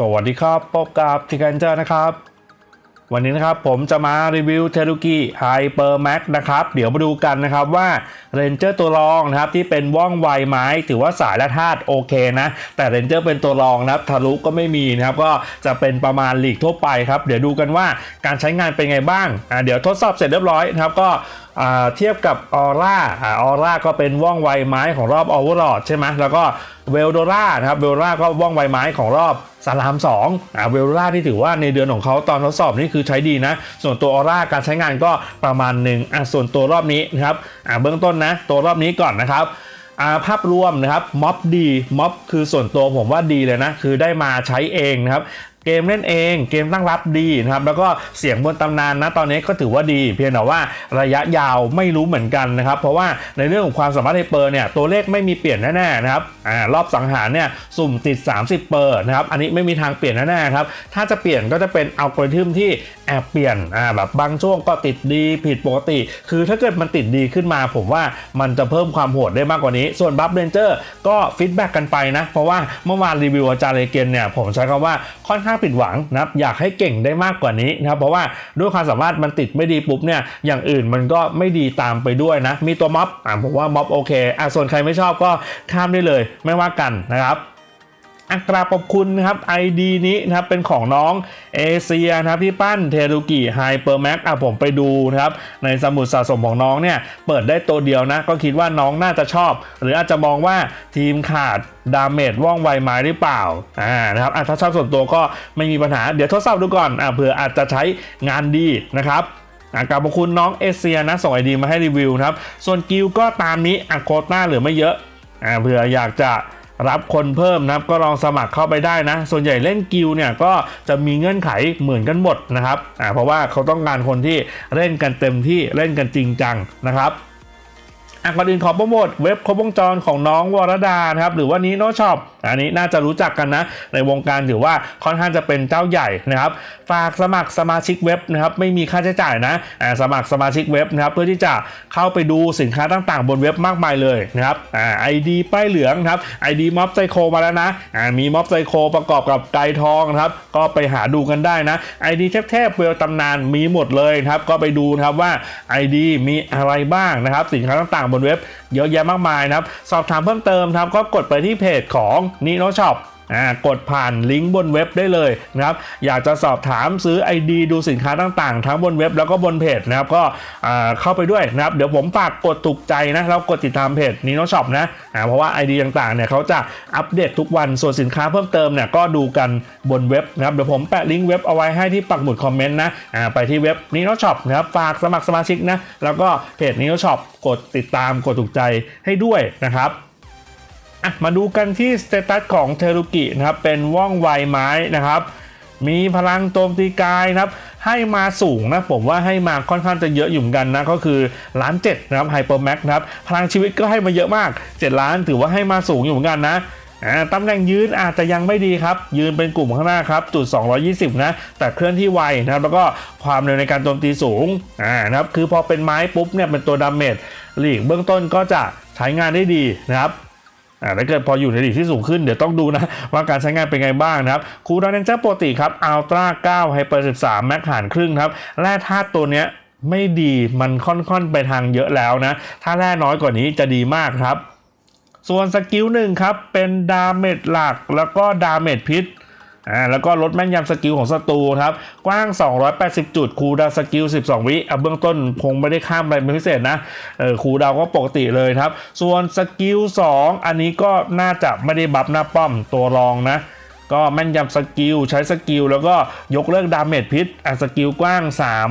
สวัสดีครับพบกับทิกันเจอร์นะครับ วันนี้นะครับผมจะมารีวิวเทรุกิไฮเปอร์แม็กนะครับ เดี๋ยวมาดูกันนะครับว่าเรนเจอร์ตัวรองนะครับที่เป็นว่องไวไม้ถือว่าสายและธาตุโอเคนะ แต่เรนเจอร์เป็นตัวรองนะครับทะลุก็ไม่มีนะครับก็จะเป็นประมาณหลีกทั่วไปครับ เดี๋ยวดูกันว่าการใช้งานเป็นไงบ้างอ่าเดี๋ยวทดสอบเสร็จเรียบร้อยนะครับก็ เทียบกับออร่าออร่าก็เป็นว่องไวไม้ของรอบออเวอร์ลอดใช่ไหมแล้วก็เวลโดร่านะครับเวลโดร่าก็ว่องไวไม้ของรอบสลาม2อ่าเวลโดร่าที่ถือว่าในเดือนของเขาตอนทดสอบนี่คือใช้ดีนะ ส่วนตัวออร่าการใช้งานก็ประมาณหนึ่งส่วนตัวรอบนี้นะครับเบื้องต้นนะ ตัวรอบนี้ก่อนนะครับภาพรวมนะครับม็อบดีม็อบคือส่วนตัวผมว่าดีเลยนะ คือได้มาใช้เองนะครับ เกมเล่นเองเกมตั้งรับดีนะครับแล้วก็เสียงบนตำนานนะตอนนี้ก็ถือว่าดี เพียงแต่ว่าระยะยาวไม่รู้เหมือนกันนะครับ เพราะว่าในเรื่องของความสามารถไฮเปอร์เนี่ยตัวเลขไม่มีเปลี่ยนแน่ๆนะครับอ่ารอบสังหารเนี่ยสุ่มติด 30 เปอร์นะครับอันนี้ไม่มีทางเปลี่ยนแน่ๆครับถ้าจะเปลี่ยนก็จะเป็นอัลกอริทึมที่แอบเปลี่ยนอ่าแบบบางช่วงก็ติดดีผิดปกติ คือถ้าเกิดมันติดดีขึ้นมา ผมว่ามันจะเพิ่มความโหดได้มากกว่านี้ ส่วนบัฟเรนเจอร์ก็ฟีดแบ็กกันไปนะเพราะว่าเมื่อวานรีวิวอาจารย์เลเกนเนี่ยผมใช้คำว่าค่อนข้างผิดหวังนะครับอยากให้เก่งได้มากกว่านี้นะครับเพราะว่าด้วยความสามารถมันติดไม่ดีปุ๊บเนี่ยอย่างอื่นมันก็ไม่ดีตามไปด้วยนะมีตัวม็อบอ่าผมว่าม็อบโอเคอะส่วนใครไม่ชอบก็ข้ามได้เลยไม่ว่ากันนะครับ อัตราขอบคุณนะครับ ID นี้นะครับเป็นของน้องเอเชียนะครับที่ปั้นเทรุกิไฮเปอร์แม็กอะผมไปดูนะครับในสมุดสะสมของน้องเนี่ยเปิดได้ตัวเดียวนะ ก็คิดว่าน้องน่าจะชอบ หรืออาจจะมองว่าทีมขาดดาเมจว่องไวไม้หรือเปล่าอ่านะครับอะถ้าชอบส่วนตัวก็ไม่มีปัญหาเดี๋ยวทดสอบดูก่อนอะเผื่ออาจจะใช้งานดีนะครับอะกราบขอบคุณน้องเอเชียนะส่งไอดีมาให้รีวิวนะครับส่วนกิลก็ตามนี้อะโคต้าเหลือไม่เยอะอ่าเผื่ออยากจะ รับคนเพิ่มนะครับก็ลองสมัครเข้าไปได้นะ ส่วนใหญ่เล่นกิลเนี่ยก็จะมีเงื่อนไขเหมือนกันหมดนะครับอ่าเพราะว่าเขาต้องการคนที่เล่นกันเต็มที่เล่นกันจริงจังนะครับ อะก่อนอื่นขอโปรโมทเว็บครบวงจรของน้องวรดานะครับหรือว่านี้โนช็อปอันนี้น่าจะรู้จักกันนะ ในวงการถือว่าค่อนข้างจะเป็นเจ้าใหญ่นะครับ ฝากสมัครสมาชิกเว็บนะครับไม่มีค่าใช้จ่ายนะอ่าสมัครสมาชิกเว็บนะครับเพื่อที่จะเข้าไปดูสินค้าต่างๆ บนเว็บมากมายเลยนะครับอ่าไอดีป้ายเหลืองครับไอดีม็อบไซโคมาแล้วนะอ่ามีม็อบไซโคประกอบกับไกทองนะครับก็ไปหาดูกันได้นะไอดีเทพๆเวลตำนานมีหมดเลยครับก็ไปดูนะครับว่า ID มีอะไรบ้างนะครับสินค้าต่างๆบนเว็บเยอะแยะมากมายนะครับ สอบถามเพิ่มเติมครับก็กดไปที่เพจของนิโนช็อป กดผ่านลิงก์บนเว็บได้เลยนะครับอยากจะสอบถามซื้อ ID ดูสินค้าต่างๆ ทั้งบนเว็บแล้วก็บนเพจนะครับก็เข้าไปด้วยนะครับเดี๋ยวผมฝากกดถูกใจนะแล้วกดติดตามเพจนิโนช็อปนะเพราะว่า ID ต่างๆเนี่ยเขาจะอัปเดตทุกวันส่วนสินค้าเพิ่มเติมเนี่ยก็ดูกันบนเว็บนะครับเดี๋ยวผมแปะลิงก์เว็บเอาไว้ให้ที่ปักหมุดคอมเมนต์นะไปที่เว็บนิโนช็อปนะครับฝากสมัครสมาชิกนะแล้วก็เพจนิโนช็อปกดติดตามกดถูกใจให้ด้วยนะครับ อะมาดูกันที่สเตตัสของเทรุกินะครับ เป็นว่องไวไม้นะครับ มีพลังโจมตีกายนะครับ ให้มาสูงนะ ผมว่าให้มาค่อนข้างจะเยอะอยู่เหมือนกันนะ ก็คือล้านเจ็ดนะครับไฮเปอร์แม็กนะครับ พลังชีวิตก็ให้มาเยอะมาก 7 ล้านถือว่าให้มาสูงอยู่เหมือนกันนะตำแหน่งยืนอาจจะยังไม่ดีครับ ยืนเป็นกลุ่มข้างหน้าครับ จุด 220 นะ แต่เคลื่อนที่ไวนะครับ แล้วก็ความเร็วในการโจมตีสูงอ่านะครับ คือพอเป็นไม้ปุ๊บเนี่ยเป็นตัวดาเมจหลีกเบื้องต้นก็จะใช้งานได้ดีนะครับ อ่าถ้าเกิดพออยู่ในลีกที่สูงขึ้นเดี๋ยวต้องดูนะ ว่าการใช้งานเป็นไงบ้างนะครับคูลดาวน์เนเจอร์ปกติครับอัลตร้า9ไฮเปอร์13แม็กหารครึ่งครับแร่ธาตุตัวเนี้ยไม่ดีมันค่อนๆไปทางเยอะแล้วนะ ถ้าแร่น้อยกว่านี้จะดีมากครับ ส่วนสกิลหนึ่งครับ เป็นดาเมจหลักแล้วก็ดาเมจพิษ อ่าแล้วก็ลดแม่นยำสกิลของศัตรูครับ กว้าง 280 จุด คูดาวสกิล 12 วิอะเบื้องต้นคงไม่ได้ข้ามอะไรเป็นพิเศษนะเออคูดาวก็ปกติเลยครับ ส่วนสกิล 2 อันนี้ก็น่าจะไม่ได้บัฟหน้าป้อมตัวรองนะก็แม่นยำสกิล ใช้สกิล แล้วก็ยกเลิกดาเมจพิษอะสกิลกว้าง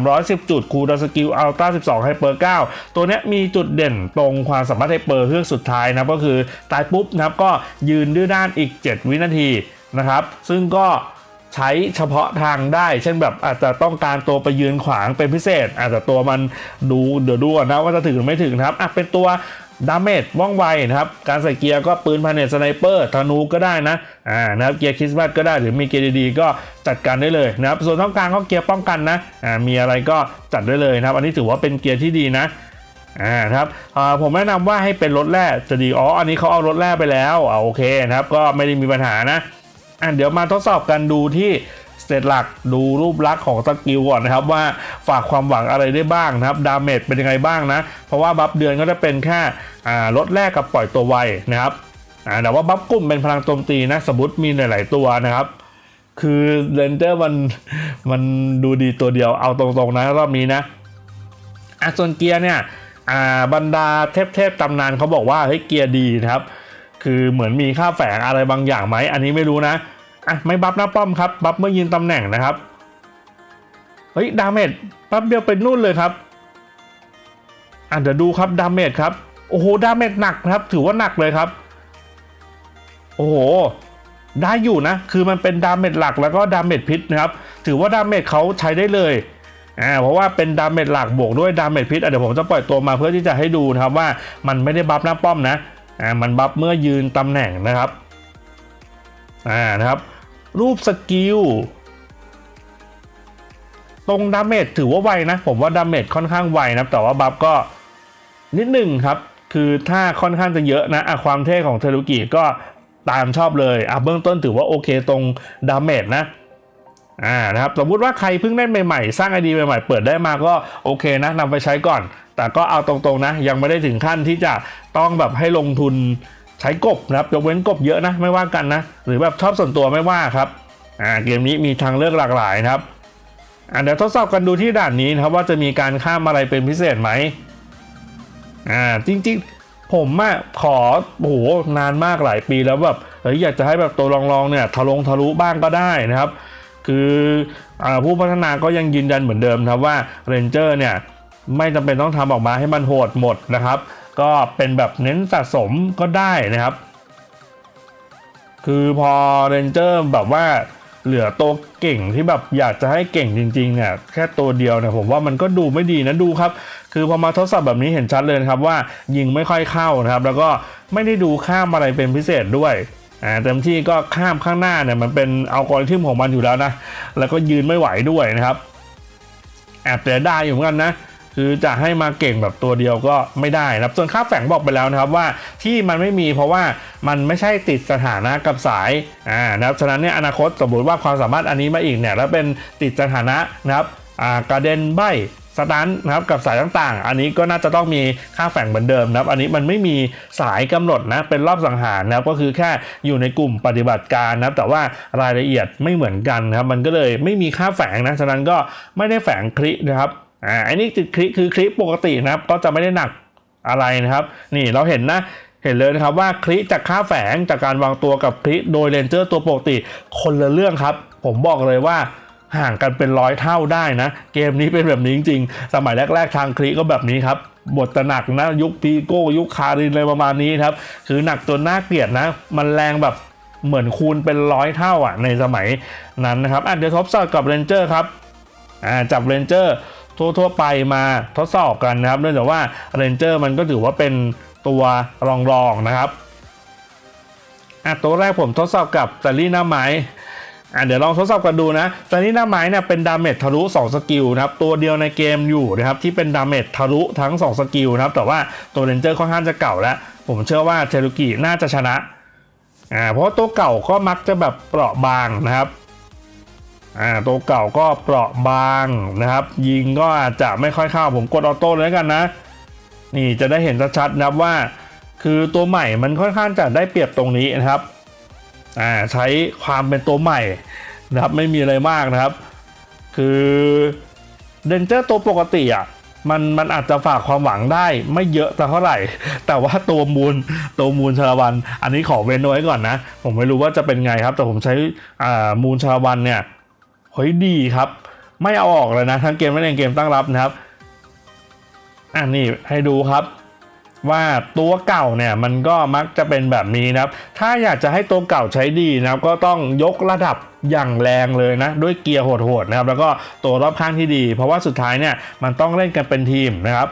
310 จุด คูดาสกิลอัลต้า12ไฮเปอร์9ตัวเนี้ยมีจุดเด่นตรงความสามารถไฮเปอร์เครื่องสุดท้ายนะก็คือตายปุ๊บนะครับก็ยืนดื้อด้านอีก 7 วินาที นะครับ ซึ่งก็ใช้เฉพาะทางได้ เช่นแบบอาจจะต้องการตัวไปยืนขวางเป็นพิเศษ อาจจะตัวมันดูเดี๋ยวดูก่อนนะว่าจะถึงหรือไม่ถึงนะครับอะเป็นตัวดาเมจว่องไวนะครับ การใส่เกียร์ก็ปืนพาเนตสไนเปอร์ธนูก็ได้นะ อ่า นะครับ เกียร์คริสต์มาสก็ได้ หรือมีเกียร์ดีๆก็จัดการได้เลยนะครับ ส่วนท้องกลางก็เกียร์ป้องกันนะ อ่า มีอะไรก็จัดได้เลยนะครับ อันนี้ถือว่าเป็นเกียร์ที่ดีนะ อ่า ครับ อ่า ผมแนะนำว่าให้เป็นรถแร่จะดี อ๋อ อันนี้เขาเอารถแร่ไปแล้วอ่าโอเคนะครับ ก็ไม่ได้มีปัญหานะ อะเดี๋ยวมาทดสอบกันดูที่สเตตหลักดูรูปลักษณ์ของสกิลก่อนนะครับว่าฝากความหวังอะไรได้บ้างนะครับดาเมจเป็นยังไงบ้างนะ เพราะว่าบัฟเดือนก็จะเป็นแค่ลดแรกกับปล่อยตัวไวนะครับอ่าแต่ว่าบัฟกลุ่มเป็นพลังโจมตีนะสมมติมีหลาย ๆ ตัวนะครับ คือเรนเจอร์มันมันดูดีตัวเดียวเอาตรงๆนะรอบนี้นะอะส่วนเกียร์เนี่ยอ่าบรรดาเทพๆตำนานเขาบอกว่าเฮ้ยเกียร์ดีนะครับ คือเหมือนมีค่าแฝงอะไรบางอย่างไหมอันนี้ไม่รู้นะ อะไม่บัฟหน้าป้อมครับบัฟเมื่อยืนตำแหน่งนะครับเฮ้ยดาเมจแป๊บเดียวเป็นนู่นเลยครับอะเดี๋ยวดูครับดาเมจครับโอ้โหดาเมจหนักนะครับ ถือว่าหนักเลยครับ โอ้โหได้อยู่นะ คือมันเป็นดาเมจหลักแล้วก็ดาเมจพิษนะครับ ถือว่าดาเมจเขาใช้ได้เลยอ่าเพราะว่าเป็นดาเมจหลักบวกด้วยดาเมจพิษเดี๋ยวผมจะปล่อยตัวมาเพื่อที่จะให้ดูนะครับว่ามันไม่ได้บัฟหน้าป้อมนะอ่ามันบัฟเมื่อยืนตำแหน่งนะครับอ่านะครับ รูปสกิลตรงดาเมจถือว่าไวนะ ผมว่าดาเมจค่อนข้างไวนะแต่ว่าบัฟก็นิดหนึ่งครับ คือถ้าค่อนข้างจะเยอะนะอะความเท่ของเทรุกิก็ตามชอบเลยอะเบื้องต้นถือว่าโอเคตรงดาเมจนะอ่านะครับสมมุติว่าใครเพิ่งเล่นใหม่ๆ สร้างไอดีใหม่ๆ เปิดได้มาก็โอเคนะนำไปใช้ก่อน แต่ก็เอาตรงๆนะ ยังไม่ได้ถึงขั้นที่จะต้องแบบให้ลงทุน ใช้กบนะครับยกเว้นกบเยอะนะไม่ว่ากันนะ หรือแบบชอบส่วนตัวไม่ว่าครับอ่าเกมนี้มีทางเลือกหลากหลายนะครับอ่าเดี๋ยวทดสอบกันดูที่ด่านนี้นะครับว่าจะมีการข้ามอะไรเป็นพิเศษไหมอ่าจริงๆ ผมอะขอโอ้โหนานมากหลายปีแล้วแบบเฮ้ยอยากจะให้แบบตัวลองๆเนี่ยทะลงทะลุบ้างก็ได้นะครับ คืออผู้พัฒนาก็ยังยืนยันเหมือนเดิมครับว่าเรนเจอร์เนี่ยไม่จำเป็นต้องทำออกมาให้มันโหดหมดนะครับ ก็เป็นแบบเน้นสะสมก็ได้นะครับ คือพอเรนเจอร์แบบว่าเหลือตัวเก่งที่แบบอยากจะให้เก่งจริงๆเนี่ยแค่ตัวเดียวเนี่ยผมว่ามันก็ดูไม่ดีนะดูครับ คือพอมาทดสอบแบบนี้เห็นชัดเลยนะครับว่ายิงไม่ค่อยเข้านะครับ แล้วก็ไม่ได้ดูข้ามอะไรเป็นพิเศษด้วยอ่าเต็มที่ก็ข้ามข้างหน้าเนี่ยมันเป็นอัลกอริทึมของมันอยู่แล้วนะ แล้วก็ยืนไม่ไหวด้วยนะครับแอบเสียดายอยู่เหมือนกันนะ คือจะให้มาเก่งแบบตัวเดียวก็ไม่ได้นะครับส่วนค่าแฝงบอกไปแล้วนะครับว่าที่มันไม่มีเพราะว่ามันไม่ใช่ติดสถานะกับสายอ่านะครับฉะนั้นเนี่ยอนาคตสมมติว่าความสามารถอันนี้มาอีกเนี่ยแล้วเป็นติดสถานะนะครับอ่ากระเด็นใบสตันนะครับกับสายต่างๆ อันนี้ก็น่าจะต้องมีค่าแฝงเหมือนเดิมนะครับ อันนี้มันไม่มีสายกำหนดนะเป็นรอบสังหารนะครับก็คือแค่อยู่ในกลุ่มปฏิบัติการนะครับแต่ว่ารายละเอียดไม่เหมือนกันนะครับมันก็เลยไม่มีค่าแฝงนะฉะนั้นก็ไม่ได้แฝงคลินะครับ อ่าอันนี้ติดคลิปคือคลิปปกตินะครับก็จะไม่ได้หนักอะไรนะครับ นี่เราเห็นนะเห็นเลยนะครับว่าคลิจากค่าแฝงจากการวางตัวกับคลิโดยเรนเจอร์ตัวปกติคนละเรื่องครับ ผมบอกเลยว่าห่างกันเป็นร้อยเท่าได้นะ เกมนี้เป็นแบบนี้จริงๆ สมัยแรก ๆ ทางคลิก็แบบนี้ครับบทจะหนักนะยุคพีโก้ยุคคารินอะไรประมาณนี้ครับคือหนักจนน่าเกลียดนะ มันแรงแบบเหมือนคูณเป็นร้อยเท่าอะในสมัยนั้นนะครับอะเดี๋ยวทดสอบกับเรนเจอร์ครับอ่าจับเรนเจอร์ ทั่วๆไปมาทดสอบกันนะครับเนื่องจากว่าเรนเจอร์มันก็ถือว่าเป็นตัวรองๆนะครับอะตัวแรกผมทดสอบกับซารี่หน้าไม้อะเดี๋ยวลองทดสอบกันดูนะซารี่หน้าไม้เนี่ยเป็นดาเมจทะลุ 2 สกิลนะครับ ตัวเดียวในเกมอยู่นะครับที่เป็นดาเมจทะลุทั้ง 2 สกิลนะครับ แต่ว่าตัวเรนเจอร์ค่อนข้างจะเก่าแล้ว ผมเชื่อว่าเทรุกิน่าจะชนะอ่าเพราะตัวเก่าก็มักจะแบบเปราะบางนะครับ อ่าตัวเก่าก็เปราะบางนะครับ ยิงก็อาจจะไม่ค่อยเข้าผมกดออโต้เลยกันนะ นี่จะได้เห็นชัดๆนะครับว่า คือตัวใหม่มันค่อนข้างจะได้เปรียบตรงนี้นะครับอ่าใช้ความเป็นตัวใหม่นะครับไม่มีอะไรมากนะครับ คือเดนเจอร์ตัวปกติอะมันมันอาจจะฝากความหวังได้ไม่เยอะแต่เท่าไหร่ แต่ว่าตัวมูลตัวมูลชาลวัน อันนี้ขอเว้นไว้ก่อนนะ ผมไม่รู้ว่าจะเป็นไงครับ แต่ผมใช้อ่ามูลชาลวันเนี่ย เฮ้ยดีครับ ไม่เอาออกเลยนะ ทั้งเกมและในเกมตั้งรับนะครับอันนี้ให้ดูครับว่าตัวเก่าเนี่ยมันก็มักจะเป็นแบบนี้นะครับ ถ้าอยากจะให้ตัวเก่าใช้ดีนะครับ ก็ต้องยกระดับอย่างแรงเลยนะ ด้วยเกียร์โหดๆนะครับ แล้วก็ตัวรอบข้างที่ดี เพราะว่าสุดท้ายเนี่ยมันต้องเล่นกันเป็นทีมนะครับ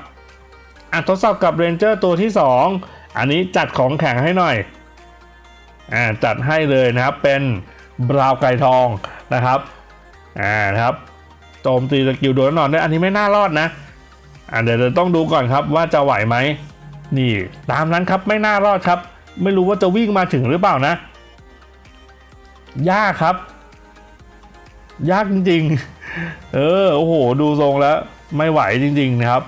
อะทดสอบกับเรนเจอร์ตัวที่ 2 อันนี้จัดของแข็งให้หน่อยอ่าจัดให้เลยนะครับเป็นบราวน์ไก่ทองนะครับ อ่านะครับโจมตีสกิลโดนนอนด้วยอันนี้ไม่น่ารอดนะอ่าเดี๋ยวเราต้องดูก่อนครับว่าจะไหวไหมนี่ตามนั้นครับไม่น่ารอดครับ ไม่รู้ว่าจะวิ่งมาถึงหรือเปล่านะ ยากครับ ยากจริง ๆ เออโอ้โห ดูทรงแล้ว ไม่ไหวจริง ๆ นะครับ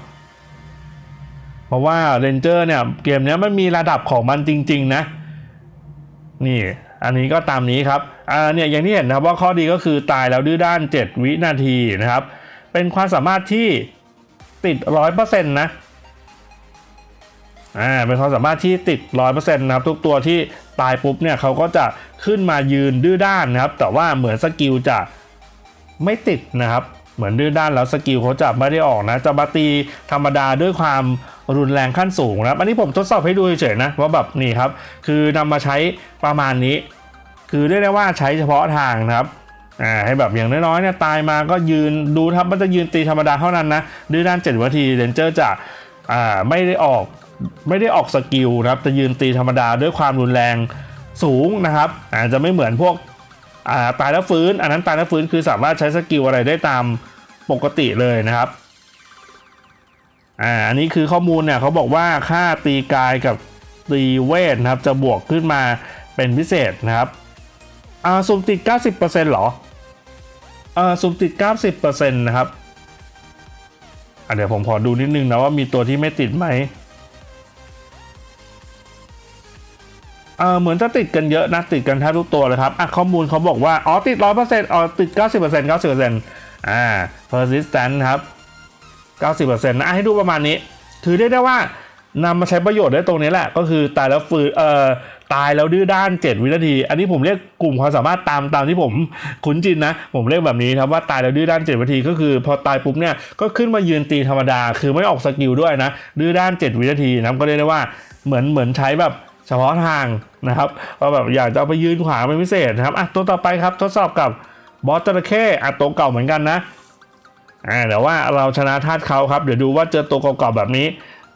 เพราะว่าเรนเจอร์เนี่ย เกมนี้มันมีระดับของมันจริง ๆ นะ นี่ อันนี้ก็ตามนี้ครับอ่าเนี่ยอย่างที่เห็นนะครับว่าข้อดีก็คือตายแล้วดื้อด้าน 7 วินาทีนะครับ เป็นความสามารถที่ติด100%นต์นะอ่าเป็นความสามารถที่ติด100%นะครับ ทุกตัวที่ตายปุ๊บเนี่ยเขาก็จะขึ้นมายืนดื้อด้านนะครับ แต่ว่าเหมือนสกิลจะไม่ติดนะครับ เหมือนดื้อด้านแล้วสกิลเขาจะไม่ได้ออกนะ จะมาตีธรรมดาด้วยความรุนแรงขั้นสูงนะครับ อันนี้ผมทดสอบให้ดูเฉยๆนะว่าแบบนี่ครับ คือนำมาใช้ประมาณนี้ คือเรียกได้ว่าใช้เฉพาะทางนะครับอ่าให้แบบอย่างน้อยๆเนี่ยตายมาก็ยืนดูครับมันจะยืนตีธรรมดาเท่านั้นนะดื้อด้าน7วินาทีเรนเจอร์จะอ่าไม่ได้ออกไม่ได้ออกสกิลนะครับจะยืนตีธรรมดาด้วยความรุนแรงสูงนะครับอาจจะไม่เหมือนพวก ตายแล้วฟื้น อันนั้นตายแล้วฟื้นคือสามารถใช้สกิลอะไรได้ตามปกติเลยนะครับอ่าอันนี้คือข้อมูลเนี่ยเขาบอกว่าค่าตีกายกับตีเวทนะครับ จะบวกขึ้นมาเป็นพิเศษนะครับอ่าสุ่มติด 90%เหรออ่าสุ่มติด 90%นะครับอะเดี๋ยวผมขอดูนิดนึงนะว่ามีตัวที่ไม่ติดไหม ออเหมือนจะติดกันเยอะนะติดกันแทบทุกตัวเลยครับอะข้อมูลเขาบอกว่าอ๋อติดร้อยเปอร์เซ็นต์อ๋อติดเก้าสิบเปอร์เซ็นต์เก้าสิบเปอร์เซ็นต์อ่า persistent ครับเก้าสิบเปอร์เซ็นต์นะให้ดูประมาณนี้ คือเรียกได้ว่านำมาใช้ประโยชน์ได้ตรงนี้แหละ ก็คือตายแล้วฟื้นเอ่อตายแล้วดื้อด้าน 7 วินาที อันนี้ผมเรียกกลุ่มความสามารถตามตามที่ผมคุ้นจินนะ ผมเรียกแบบนี้ครับว่าตายแล้วดื้อด้าน 7 วินาที ก็คือพอตายปุ๊บเนี่ยก็ขึ้นมายืนตีธรรมดา คือไม่ออกสกิลด้วยนะดื้อด้าน 7 วินาทีนะก็เรียกได้ว่าเหมือนเหมือนใช้แบบ เฉพาะทางนะครับว่าแบบอยากจะไปยืนขวางเป็นพิเศษนะครับอะตัวต่อไปครับทดสอบกับบอสจระเข้อะตัวเก่าเหมือนกันนะอ่าแต่ว่าเราชนะธาตุเขาครับ เดี๋ยวดูว่าเจอตัวเก่าๆแบบนี้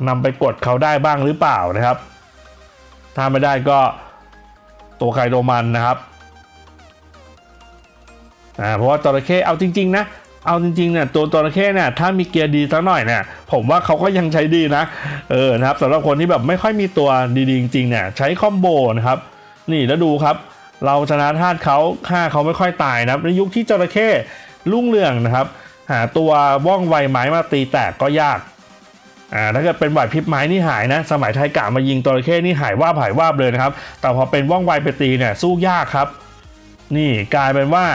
นำไปกดเขาได้บ้างหรือเปล่านะครับ ถ้าไม่ได้ก็ตัวใครตัวมันนะครับอ่าเพราะว่าจระเข้เอาจริง ๆ นะ เอาจริงๆเนี่ยตัวจระเข้เนี่ยถ้ามีเกียร์ดีสักหน่อยเนี่ยผมว่าเขาก็ยังใช้ดีนะ เออนะครับสำหรับคนที่แบบไม่ค่อยมีตัวดีๆจริงๆเนี่ยใช้คอมโบนะครับนี่แล้วดูครับ เราชนะธาตุเขาฆ่าเขาไม่ค่อยตายนะครับในยุคที่จระเข้รุ่งเรืองนะครับ หาตัวว่องไวไม้มาตีแตกก็ยากอ่าถ้าเกิดเป็นไหวพริบไม้นี่หายนะ สมัยไทยกะมายิงจระเข้นี่หายว่าบหายว่าบเลยนะครับ แต่พอเป็นว่องไวไปตีเนี่ยสู้ยากครับ นี่กลายเป็นว่า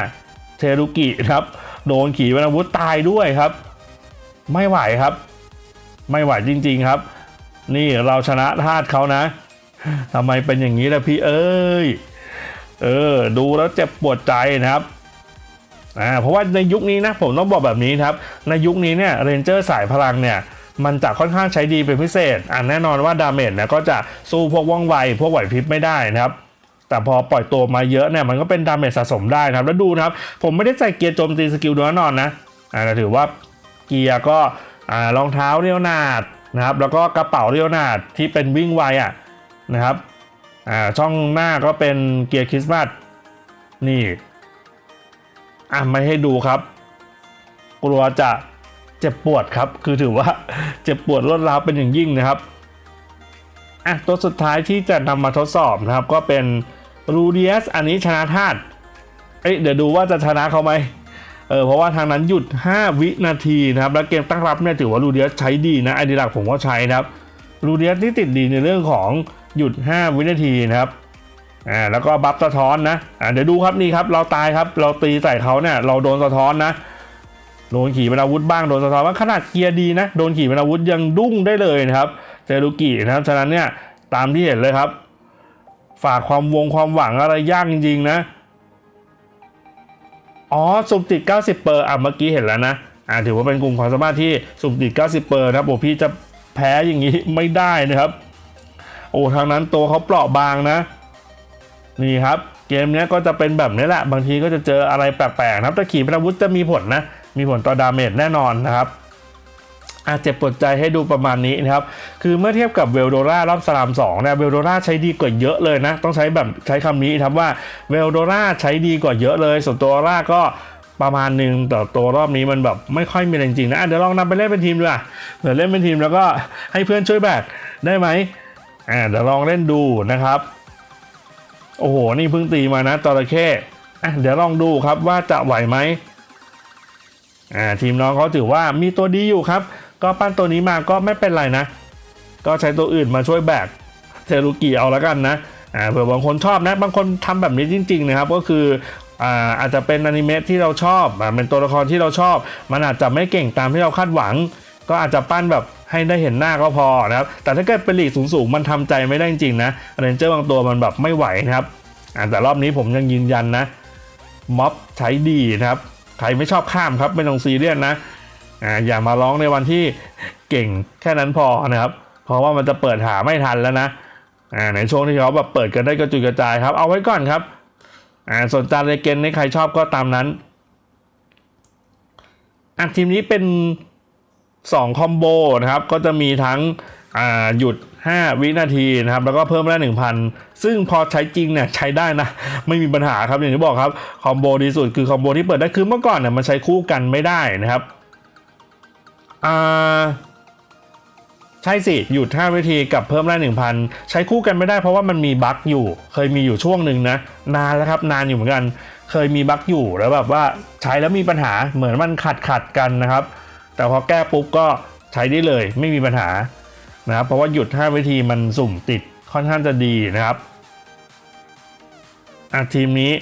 เทรุกิครับ โดนขีปนาวุธตายด้วยครับ ไม่ไหวครับ ไม่ไหวจริง ๆครับ นี่เราชนะธาตุเขานะทำไมเป็นอย่างนี้ล่ะพี่เอ้ยเออ ดูแล้วเจ็บปวดใจนะครับอ่าเพราะว่าในยุคนี้นะผมต้องบอกแบบนี้ครับ ในยุคนี้เนี่ยเรนเจอร์สายพลังเนี่ยมันจะค่อนข้างใช้ดีเป็นพิเศษอ่าแน่นอนว่าดาเมจเนี่ยก็จะสู้พวกว่องไว พวกไหวพริบไม่ได้นะครับ แต่พอปล่อยตัวมาเยอะเนี่ยมันก็เป็นดาเมจสะสมได้นะครับ แล้วดูนะครับ ผมไม่ได้ใส่เกียร์โจมตีสกิลแน่นอนนะอ่าแต่ถือว่าเกียร์ก็อ่ารองเท้าเรียวนาดนะครับ แล้วก็กระเป๋าเรียวนาดที่เป็นวิ่งไวอะนะครับอ่าช่องหน้าก็เป็นเกียร์คริสต์มาสนี่อะไม่ให้ดูครับ กลัวจะเจ็บปวดครับ คือถือว่าเจ็บปวดรวดร้าวเป็นอย่างยิ่งนะครับอะตัวสุดท้ายที่จะนำมาทดสอบนะครับก็เป็น รูเดียสอันนี้ชนะธาตุเอ้ยเดี๋ยวดูว่าจะชนะเขาไหมเออเพราะว่าทางนั้นหยุด 5 วินาทีนะครับแล้วเกมตั้งรับเนี่ยถือว่ารูเดียสใช้ดีนะไอดีหลักผมก็ใช้นะครับรูเดียสนี่ติดดีในเรื่องของหยุด 5 วินาทีนะครับอ่าแล้วก็บัฟสะท้อนนะอ่าเดี๋ยวดูครับนี่ครับเราตายครับเราตีใส่เขาเนี่ยเราโดนสะท้อนนะโดนขี่เป็นอาวุธบ้างโดนสะท้อนว่าขนาดเกียร์ดีนะโดนขี่เป็นอาวุธยังดุ้งได้เลยนะครับเจรุกินะครับฉะนั้นเนี่ยตามที่เห็นเลยครับ ฝากความวงความหวังอะไรยากจริงๆนะ อ๋อสุ่มติด 90 เปอร์อะเมื่อกี้เห็นแล้วนะอ่าถือว่าเป็นกลุ่มความสามารถที่สุ่มติด 90 เปอร์นะครับโอ้พี่จะแพ้อย่างนี้ไม่ได้นะครับ โอ้ทางนั้นตัวเขาเปราะบางนะ นี่ครับ เกมนี้ก็จะเป็นแบบนี้แหละ บางทีก็จะเจออะไรแปลกๆนะครับแต่ขี่เป็นอาวุธจะมีผลนะ มีผลต่อดาเมจแน่นอนนะครับ อาจเจ็บปวดใจให้ดูประมาณนี้นะครับ คือเมื่อเทียบกับเวลโดรารอบสลาม2เนี่ยเวลโดราใช้ดีกว่าเยอะเลยนะ ต้องใช้แบบใช้คำนี้ครับว่าเวลโดราใช้ดีกว่าเยอะเลย ส่วนตัวร่าก็ประมาณหนึ่งแต่ตัวรอบนี้มันแบบไม่ค่อยมีแรจริงนะเดี๋ยวลองนำไปเล่นเป็นทีมดูอะเดี๋ยวเล่นเป็นทีมแล้วก็ให้เพื่อนช่วยแบกได้ไหมอ่าเดี๋ยวลองเล่นดูนะครับ โอ้โห นี่เพิ่งตีมานะจระเข้อะเดี๋ยวลองดูครับว่าจะไหวไหมอ่าทีมน้องเขาถือว่ามีตัวดีอยู่ครับ ก็ปั้นตัวนี้มาก็ไม่เป็นไรนะ ก็ใช้ตัวอื่นมาช่วยแบกเทรุกิเอาแล้วกันนะอ่าเผื่อบางคนชอบนะ บางคนทำแบบนี้จริง ๆ นะครับ ก็คืออ่าอาจจะเป็นอนิเมะที่เราชอบอ่าเป็นตัวละครที่เราชอบ มันอาจจะไม่เก่งตามที่เราคาดหวัง ก็อาจจะปั้นแบบให้ได้เห็นหน้าก็พอนะครับ แต่ถ้าเกิดเป็นลีกสูงๆ มันทำใจไม่ได้จริงๆนะเรนเจอร์บางตัวมันแบบไม่ไหวนะครับอ่าแต่รอบนี้ผมยังยืนยันนะม็อบใช้ดีนะครับ ใครไม่ชอบข้ามครับไม่ต้องซีเรียสนะ อ่าอย่ามาร้องในวันที่เก่งแค่นั้นพอนะครับ เพราะว่ามันจะเปิดหาไม่ทันแล้วนะอ่าในช่วงที่เขาแบบเปิดกันได้กระจุยกระจายครับ เอาไว้ก่อนครับอ่าส่วนจานเลเกนในใครชอบก็ตามนั้นอะทีมนี้เป็น 2 คอมโบนะครับ ก็จะมีทั้งอ่าหยุด 5 วินาทีนะครับ แล้วก็เพิ่มได้ 1,000 ซึ่งพอใช้จริงเนี่ยใช้ได้นะ ไม่มีปัญหาครับอย่างที่บอกครับ คอมโบดีสุดคือคอมโบที่เปิดได้คือเมื่อก่อนเนี่ยมันใช้คู่กันไม่ได้นะครับ อ่าใช่สิ หยุด5วิธีกับเพิ่มได้ 1,000 ใช้คู่กันไม่ได้เพราะว่ามันมีบั๊กอยู่ เคยมีอยู่ช่วงหนึ่งนะ นานแล้วครับ นานอยู่เหมือนกัน เคยมีบั๊กอยู่แล้วแบบว่าใช้แล้วมีปัญหาเหมือนมันขัดขัดกันนะครับ แต่พอแก้ปุ๊บก็ใช้ได้เลยไม่มีปัญหานะครับเพราะว่าหยุด 5 วิธีมันสุ่มติดค่อนข้างจะดีนะครับอะทีมนี้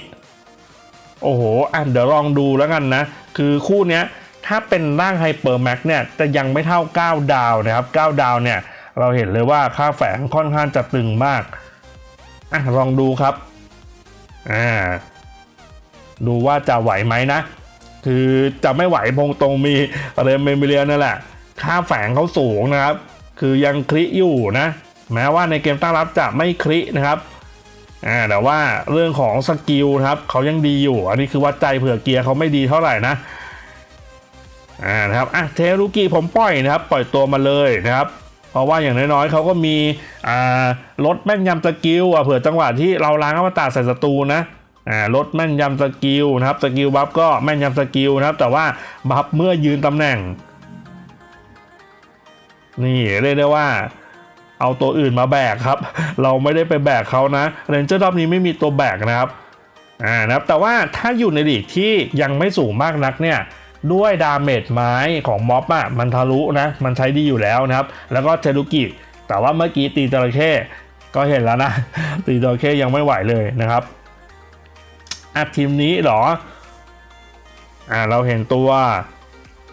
โอ้โหอะเดี๋ยวลองดูแล้วกันนะ คือคู่เนี้ย ถ้าเป็นร่างไฮเปอร์แม็กเนี่ยจะยังไม่เท่า 9 ดาวนะครับ 9 ดาวเนี่ยเราเห็นเลยว่าค่าแฝงค่อนข้างจะตึงมากอะลองดูครับอ่าดูว่าจะไหวไหมนะ คือจะไม่ไหวพงตรงมีเรมเมมิเลียนั่นแหละ ค่าแฝงเขาสูงนะครับ คือยังคลิอยู่นะ แม้ว่าในเกมตั้งรับจะไม่คลินะครับอ่าแต่ว่าเรื่องของสกิลครับเขายังดีอยู่ อันนี้คือวัดใจเผื่อเกียร์เขาไม่ดีเท่าไหร่นะ อ่านะครับอะเทรุกิผมปล่อยนะครับ ปล่อยตัวมาเลยนะครับ เพราะว่าอย่างน้อยๆเขาก็มีอ่าลดแม่นยำสกิลอะเผื่อจังหวะที่เราล้างอวตารใส่ศัตรูนะอ่าลดแม่นยำสกิลนะครับสกิลบัฟก็แม่นยำสกิลนะครับ แต่ว่าบัฟเมื่อยืนตำแหน่ง นี่เรียกได้ว่าเอาตัวอื่นมาแบกครับ เราไม่ได้ไปแบกเขานะเรนเจอร์รอบนี้ไม่มีตัวแบกนะครับอ่านะครับแต่ว่าถ้าอยู่ในลีกที่ยังไม่สูงมากนักเนี่ย ด้วยดาเมจไม้ของม็อบอะมันทะลุนะ มันใช้ดีอยู่แล้วนะครับ แล้วก็เทรุกิแต่ว่าเมื่อกี้ตีจระเข้ก็เห็นแล้วนะ ตีจระเข้ยังไม่ไหวเลยนะครับอะทีมนี้เหรออ่าเราเห็นตัว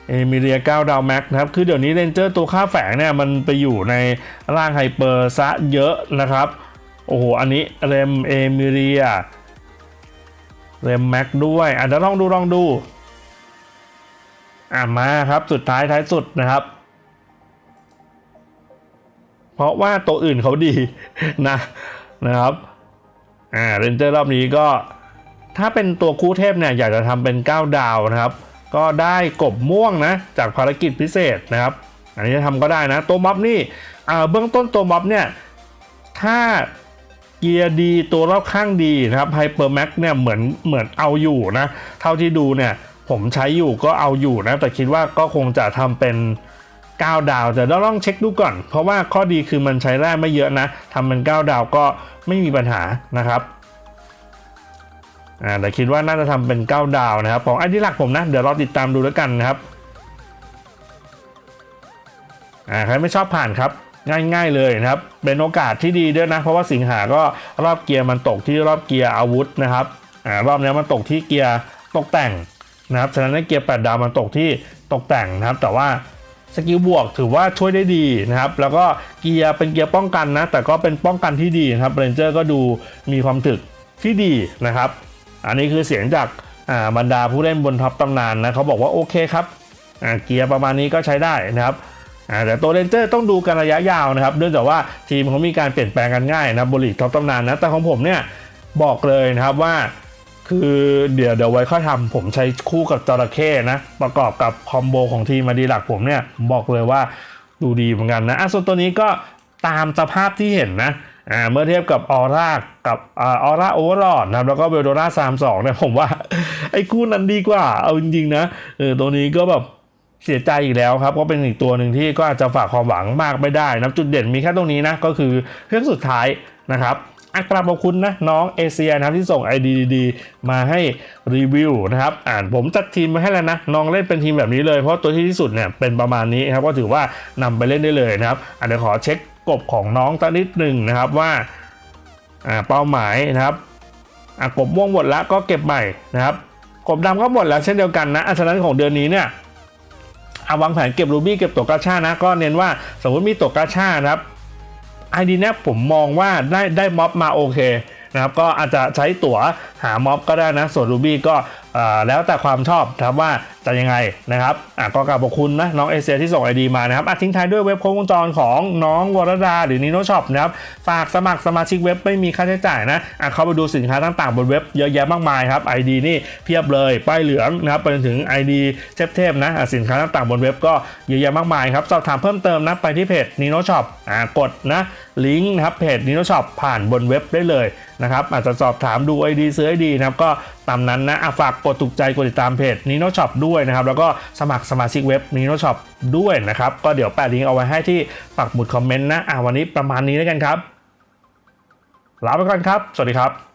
เอมิเลีย9ดาวแม็กนะครับ คือเดี๋ยวนี้เรนเจอร์ตัวค่าแฝงเนี่ย มันไปอยู่ในร่างไฮเปอร์ซะเยอะนะครับ โอ้โห อันนี้เรมเอมิเลียเรมแม็กด้วยอะเดี๋ยวลองดูลองดู อะมาครับสุดท้ายท้ายสุดนะครับ เพราะว่าตัวอื่นเขาดีนะนะครับอ่าเรนเจอร์รอบนี้ก็ถ้าเป็นตัวคู่เทพเนี่ยอยากจะทำเป็น 9 ดาวนะครับ ก็ได้กบม่วงนะจากภารกิจพิเศษนะครับ อันนี้ทำก็ได้นะ ตัวม็อบนี่อ่าเบื้องต้นตัวม็อบเนี่ยถ้าเกียร์ดีตัวรอบข้างดีนะครับไฮเปอร์แม็กเนี่ยเหมือนเหมือนเอาอยู่นะ เท่าที่ดูเนี่ย ผมใช้อยู่ก็เอาอยู่นะ แต่คิดว่าก็คงจะทำเป็น 9 ดาวแต่เราลองเช็คดูก่อน เพราะว่าข้อดีคือมันใช้แร่ไม่เยอะนะทำเป็น 9 ดาวก็ไม่มีปัญหานะครับอ่าแต่คิดว่าน่าจะทำเป็น 9 ดาวนะครับของไอ้ที่หลักผมนะ เดี๋ยวเรอติดตามดูแล้วกันนะครับอ่าใครไม่ชอบผ่านครับง่ายๆเลยนะครับ เป็นโอกาสที่ดีด้วยนะ เพราะว่าสิงหาก็รอบเกียร์มันตกที่รอบเกียร์อาวุธนะครับอ่ารอบนี้มันตกที่เกียร์ตกแต่ง นะครับฉะนั้นในเกียร์ 8 ดาวมันตกที่ตกแต่งนะครับ แต่ว่าสกิลบวกถือว่าช่วยได้ดีนะครับ แล้วก็เกียร์เป็นเกียร์ป้องกันนะ แต่ก็เป็นป้องกันที่ดีนะครับเรนเจอร์ก็ดูมีความถึกที่ดีนะครับ อันนี้คือเสียงจากบรรดาผู้เล่นบนท็อปตำนานนะเขาบอกว่าโอเคครับเกียร์ประมาณนี้ก็ใช้ได้นะครับแต่ตัวเรนเจอร์ต้องดูกันระยะยาวนะครับ เนื่องจากว่าทีมเขามีการเปลี่ยนแปลงกันง่ายนะบริกท็อปตำนานนะแต่ของผมเนี่ยบอกเลยนะครับว่า คือเดี๋ยวเดี๋ยวไว้ค่อยทำผมใช้คู่กับจระเข้นะ ประกอบกับคอมโบของทีมมาดีหลักผมเนี่ยบอกเลยว่าดูดีเหมือนกันนะอะส่วนตัวนี้ก็ตามสภาพที่เห็นนะอ่าเมื่อเทียบกับออร่ากับออร่าโอเวอร์ลอดนะครับแล้วก็เวลโดราซามสองเนี่ยผมว่า ไอ้คู่นั้นดีกว่า เอาจริงๆนะเออตัวนี้ก็แบบเสียใจอีกแล้วครับ ก็เป็นอีกตัวหนึ่งที่ก็อาจจะฝากความหวังมากไม่ได้นะจุดเด่นมีแค่ตรงนี้นะ ก็คือเครื่องสุดท้ายนะครับ อักราบขอบคุณนะน้องเอเชียนะครับที่ส่ง ID ดีๆมาให้รีวิวนะครับอ่านผมจัดทีมมาให้แล้วนะน้องเล่นเป็นทีมแบบนี้เลยเพราะตัวที่ที่สุดเนี่ยเป็นประมาณนี้ครับก็ถือว่านำไปเล่นได้เลยนะครับอะเดี๋ยวขอเช็คกบของน้องตักนิดหนึ่งนะครับว่าอ่าเป้าหมายนะครับอะกบม่วงหมดแล้วก็เก็บใหม่นะครับกบดำก็หมดแล้วเช่นเดียวกันนะอัฉะนั้นของเดือนนี้เนี่ยเอาวางแผนเก็บรูบี้เก็บตัวกาชานะก็เน้นว่าสมมติมีตัวกาชานะครับ ไอดีเนี้ยผมมองว่าได้ได้ม็อบมาโอเคนะครับก็อาจจะใช้ตั๋วหาม็อบก็ได้นะ ส่วนรูบี้ก็ แล้วแต่ความชอบครับว่าจะยังไงนะครับอะก็กราบขอบคุณนะน้องเอเชียที่ส่งไอดีมานะครับอะทิ้งท้ายด้วยเว็บโค้งวงจรของน้องวรดาหรือนิโนช็อปนะครับฝากสมัครสมาชิกเว็บไม่มีค่าใช้จ่ายนะอะเข้าไปดูสินค้าต่างๆบนเว็บเยอะแยะมากมายครับ ID นี่เพียบเลยป้ายเหลืองนะครับไปจนถึง ID เทพๆนะะสินค้าต่างๆบนเว็บก็เยอะแยะมากมายครับสอบถามเพิ่มเติมนะไปที่เพจนิโนช็อปอ่ากดนะลิงก์นะครับเพจนิโนช็อปผ่านบนเว็บได้เลย นะครับอาจจะสอบถามดูไอดีซื้อไอดีนะครับก็ตามนั้นนะฝากกดถูกใจกดติดตามเพจนีโนช็อปด้วยนะครับแล้วก็สมัครสมาชิกเว็บนีโนช็อปด้วยนะครับก็เดี๋ยวแปะลิงก์เอาไว้ให้ที่ปักหมุดคอมเมนต์นะอะวันนี้ประมาณนี้แล้วกันครับลาไปก่อนครับ สวัสดีครับ